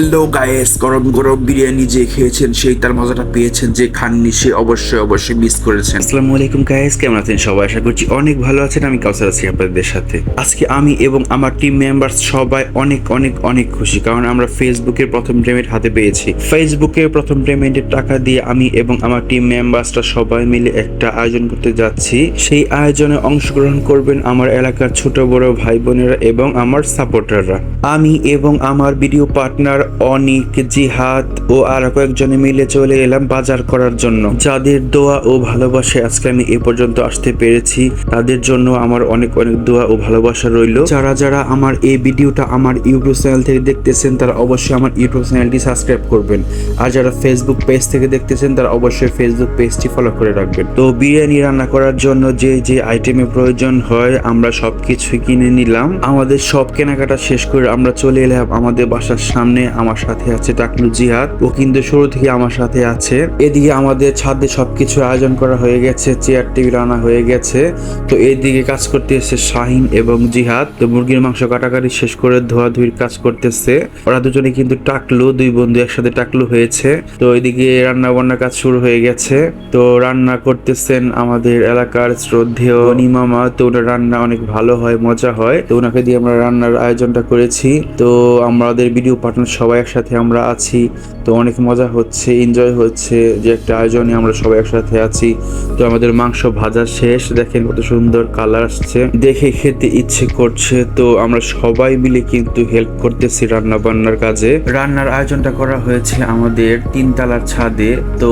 Hello guys, গরম গরম বিরিয়ানি যে খেয়েছেন, সেই তার মজাটা পেয়েছেন যে খাননি, সে অবশ্যই অবশ্যই মিস করেছেন। আসসালামু আলাইকুম গায়েস, কেমন আছেন সবাই? আশা করছি অনেক ভালো আছেন, আমি কাউসার আছি আপনাদের সাথে। আজকে আমি এবং আমার টিম মেম্বার সবাই অনেক অনেক অনেক খুশি, কারণ আমরা ফেসবুকের প্রথম পেমেন্ট হাতে পেয়েছি। ফেসবুকের প্রথম পেমেন্টের টাকা দিয়ে আমি এবং আমার টিম মেম্বার্সরা সবাই মিলে একটা আয়োজন করতে যাচ্ছি। সেই আয়োজনে অংশগ্রহণ করবেন আমার এলাকার ছোট বড় ভাই বোনেরা এবং আমার সাপোর্টাররা আমি এবং আমার ভিডিও পার্টনার অনিক, জিহাদ ও আর কয়েকজনে মিলে চলে এলাম বাজার করার জন্য। যাদের দোয়া ও ভালোবাসে আজকে আমি এ পর্যন্ত আসতে পেরেছি, তাদের জন্য আমার অনেক অনেক দোয়া ও ভালোবাসা রইল। যারা যারা আমার এই ভিডিওটা আমার ইউটিউব চ্যানেল থেকে দেখতেছেন, তারা অবশ্যই আমার ইউটিউব চ্যানেলটি সাবস্ক্রাইব করবেন। আর যারা ফেসবুক পেজ থেকে দেখতেছেন, তারা অবশ্যই ফেসবুক পেজটি ফলো করে রাখবেন। তো বিরিয়ানি রান্না করার জন্য যে যে আইটেমের প্রয়োজন হয়, আমরা সবকিছু কিনে নিলাম। আমাদের সব কেনাকাটা শেষ করে আমরা চলে এলাম আমাদের বাসার সামনে। আমার সাথে আছে টাকলু জিহাদ ও কিন্তু শুরু থেকে আমার সাথে আছে। এদিকে আমাদের ছাদে সবকিছু আয়োজন করা হয়ে গেছে, চেয়ার, টেবিল আনা হয়ে গেছে। তো এদিকে কাজ করতে এসে শাহিন এবং জিহাদ। তো মুরগির মাংস কাটাকাটি শেষ করে ধোয়াধুয়ির কাজ করতেছে। ওরা দুজনে কিন্তু টাকলু, দুই বন্ধু একসাথে টাকলু হয়েছে। তো এদিকে রান্না বান্নার কাজ শুরু হয়ে গেছে। তো রান্না করতেছেন আমাদের এলাকার শ্রদ্ধেয় নিমামা তো ওনার রান্না অনেক ভালো হয়, মজা হয়। তো ওনাকে দিয়ে আমরা রান্নার আয়োজনটা করেছি। তো আমাদের ভিডিও পার্টনার সবাই একসাথে আমরা আছি। তো অনেক মজা হচ্ছে এনজয় হচ্ছে, যে একটা আয়োজনে আমরা সবাই একসাথে আছি। তো আমাদের মাংস ভাজা শেষ। দেখেন কত সুন্দর কালার আসছে। দেখে খেতে ইচ্ছে করছে, তো আমরা সবাই মিলে কিন্তু হেল্প করতেছি রান্না বান্নার কাজে। রান্নার আয়োজনটা করা হয়েছে আমাদের তিনতলার ছাদে। তো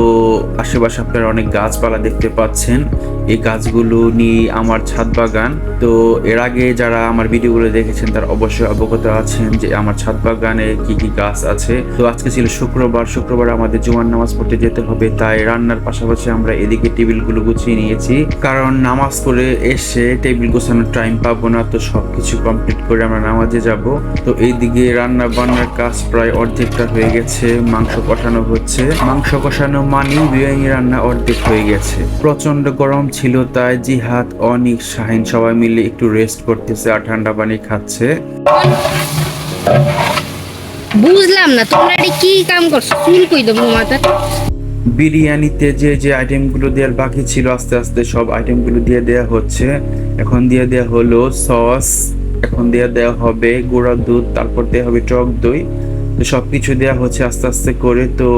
আশেপাশে আপনারা অনেক গাছপালা দেখতে পাচ্ছেন। এই গাছগুলো নিয়ে আমার ছাদ বাগান। তো এর আগে যারা আমার ভিডিওগুলো দেখেছেন, তারা অবশ্যই অবগত আছেন যে আমার ছাদ বাগানে কি কি গাছ আছে। তো আজকে ছিল শুক্রবার। শুক্রবার আমাদের জুমার নামাজ পড়তে যেতে হবে, তাই রান্নার পাশাপাশি আমরা এদিকে টেবিলগুলো গুছিয়ে নিয়েছি। কারণ নামাজ পড়ে এসে টেবিল গোছানোর টাইম পাবো না, তো সবকিছু কমপ্লিট করে আমরা নামাজে যাব। তো এইদিকে রান্না বান্নার কাজ প্রায় অর্ধেকটা হয়ে গেছে, মাংস কষানো হচ্ছে। মাংস কষানো মানেই বিরিয়ানি রান্না অর্ধেক হয়ে গেছে। প্রচণ্ড গরম ছিল, তাই জিহাদ, অনিক, শাহিন সবাই মিলে একটু রেস্ট করতেছে, আর ঠান্ডা পানি খাচ্ছে। বুঝলাম না, তোমরা এটা কি কাম করছ? চুল কই দেবো মাথা বিরিয়ানিতে যে যে আইটেমগুলো দেওয়ার বাকি ছিল, আস্তে আস্তে সব আইটেমগুলো দিয়ে দেওয়া হচ্ছে। এখন দিয়ে দেওয়া হলো সস, এখন দিয়ে দেওয়া হবে গুঁড়া দুধ, তারপর দেওয়া হবে টক দই। তো সব কিছু দেওয়া হচ্ছে আস্তে আস্তে করে। তো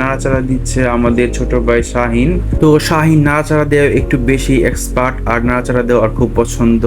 নাড়াচাড়া দিচ্ছে আমাদের ছোট ভাই শাহিন। তো শাহিন নাড়াচাড়া দেওয়া একটু বেশি এক্সপার্ট আর নাড়াচাড়া দেওয়া আর খুব পছন্দ।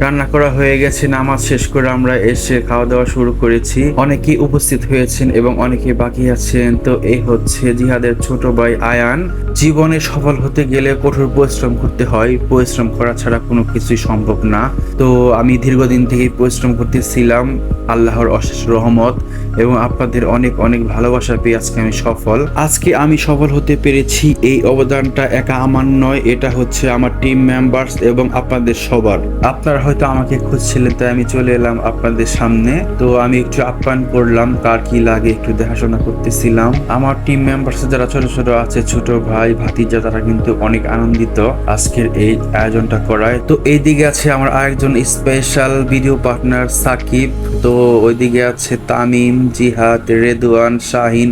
রান্না করা হয়ে গেছে, নামাজ শেষ করে আমরা এসে খাওয়া দাওয়া শুরু করেছি। অনেকেই উপস্থিত হয়েছেন এবং অনেকে বাকি আছেন। তো এই হচ্ছে জিহাদের ছোট ভাই আয়ান। জীবনে সফল হতে গেলে কঠোর পরিশ্রম করতে হয়। পরিশ্রম করা ছাড়া কোনো কিছুই সম্ভব না। তো আমি দীর্ঘদিন থেকেই পরিশ্রম করতেছিলাম। আল্লাহর অশেষ রহমত এবং আপনাদের অনেক অনেক ভালোবাসা পেয়ে আজকে আমি সফল। আজকে আমি সফল হতে পেরেছি এই অবদানটা একা আমার নয়। এটা হচ্ছে আমার টিম মেম্বার্স এবং আপনাদের সবার। আপনারা হয়তো আমাকে খুঁজছিলেন তাই আমি চলে এলাম আপনাদের সামনে। তো আমি একটু আপ্যায়ন করলাম কার কি লাগে একটু দেখাশোনা করতেছিলাম। আমার টিম মেম্বার্স যারা ছোট ছোট আছে, ছোট ভাই, ভাতিজা, তারা কিন্তু অনেক আনন্দিত আজকের এই আয়োজনটা করায়। তো এইদিকে আছে আমার আরেকজন স্পেশাল ভিডিও পার্টনার সাকিব। তো ওইদিকে আছে তামিম, জিহাদ রেদুয়ান শাহিন।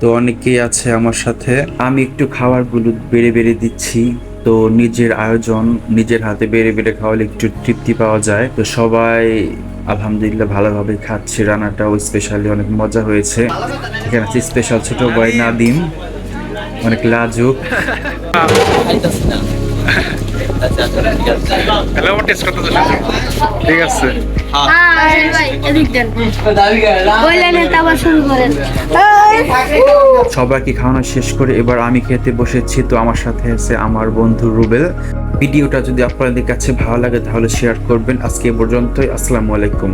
তো অনেকেই আছে আমার সাথে। আমি একটু খাবারগুলো বেড়ে বেড়ে দিচ্ছি। তো নিজের আয়োজন নিজের হাতে বেড়ে বেড়ে খাওয়ালে একটু তৃপ্তি পাওয়া যায়। তো সবাই আলহামদুলিল্লাহ ভালোভাবে খাচ্ছে, রান্নাটাও স্পেশালি অনেক মজা হয়েছে। এখানে আছে স্পেশাল ছোট ভাই নাদিম অনেক লাজুক। হ্যালো টেস্ট করতে ঠিক আছে। এদিক দেন। বললেন এটা আবার শুরু করেন। সবাইকে খাওয়ানো শেষ করে এবার আমি খেতে বসেছি তো আমার সাথে আছে আমার বন্ধু রুবেল। ভিডিওটা যদি আপনাদের কাছে ভালো লাগে তাহলে শেয়ার করবেন। আজকে এ পর্যন্তই আসসালামু আলাইকুম।